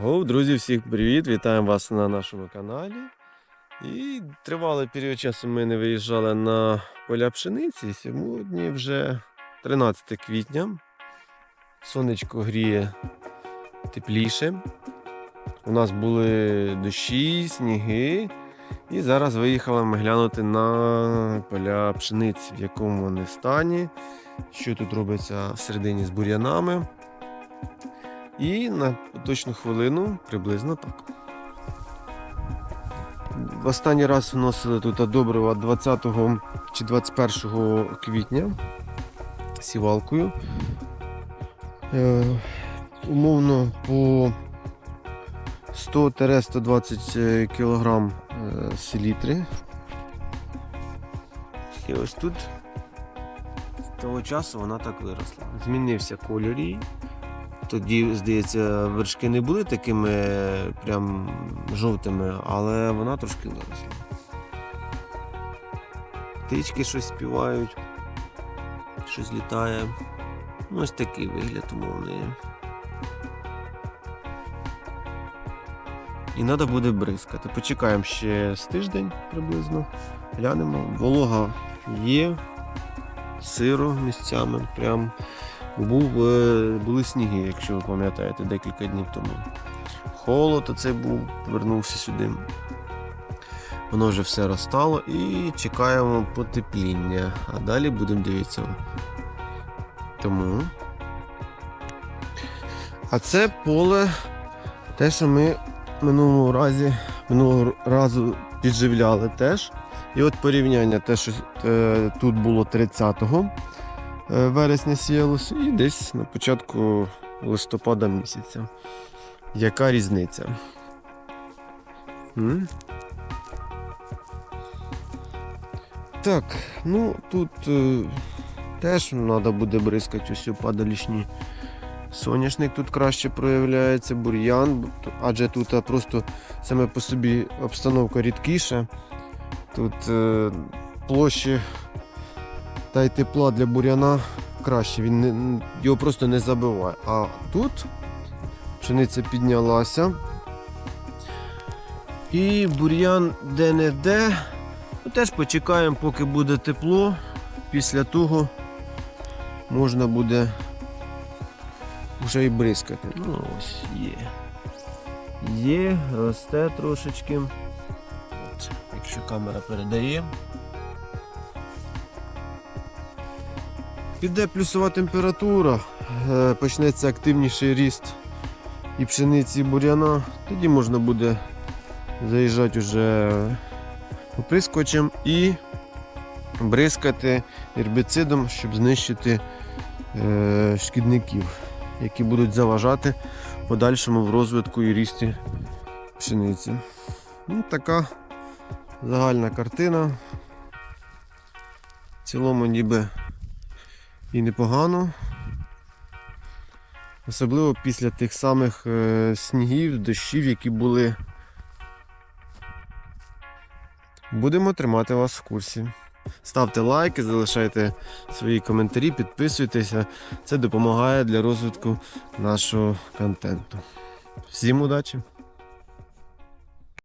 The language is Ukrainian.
Гоу, друзі, всіх привіт! Вітаємо вас на нашому каналі. І тривалий період часу ми не виїжджали на поля пшениці. Сьогодні вже 13 квітня. Сонечко гріє тепліше. У нас були дощі, сніги. І зараз виїхали ми глянути на поля пшениці, в якому вони стані, що тут робиться всередині з бур'янами. І на точну хвилину приблизно так. В останній раз вносили тут добрива 20 чи 21 квітня сівалкою. Е, умовно по 100-120 кг селітри. І ось тут з того часу вона так виросла. Змінився кольор її. Тоді, здається, вершки не були такими прям жовтими, але вона трошки виросла. Птички щось співають, щось літає. Ну, Ось такий вигляд умовний. І треба буде бризкати. Почекаємо ще з тиждень приблизно. Глянемо. Волога є, сиро місцями. Прям був, е, були сніги, якщо ви пам'ятаєте, декілька днів тому. Холод оце був, повернувся сюди. Воно вже все розстало і чекаємо потепління. А далі будемо дивитися. Тому. А це поле, те, що ми минулого разі, минулого разу підживляли теж. І от порівняння, те, що е, тут було 30-го е, вересня сіялося, і десь на початку листопада місяця. Яка різниця? М? Так, ну тут е, теж треба буде бризкати усю падалішні. Соняшник тут краще проявляється, бур'ян, адже тут просто саме по собі обстановка рідкіша. Тут е, площі та й тепла для бур'яна краще, він не, його просто не забиває. А тут пшениця піднялася. І бур'ян де-не-де. Ну, теж почекаємо, поки буде тепло. Після того можна буде вже і бризкати. Ну ось є. Є, росте трошечки. Якщо камера передає. Піде плюсова температура, е, почнеться активніший ріст і пшениці, і бур'яна, тоді можна буде заїжджати вже оприскувачем і бризкати гербіцидом, щоб знищити е, шкідників, які будуть заважати подальшому в розвитку і рісті пшениці. Ну, така загальна картина. В цілому ніби і непогано. Особливо після тих самих е, снігів, дощів, які були. Будемо тримати вас в курсі. Ставте лайки, залишайте свої коментарі, підписуйтеся. Це допомагає для розвитку нашого контенту. Всім удачі!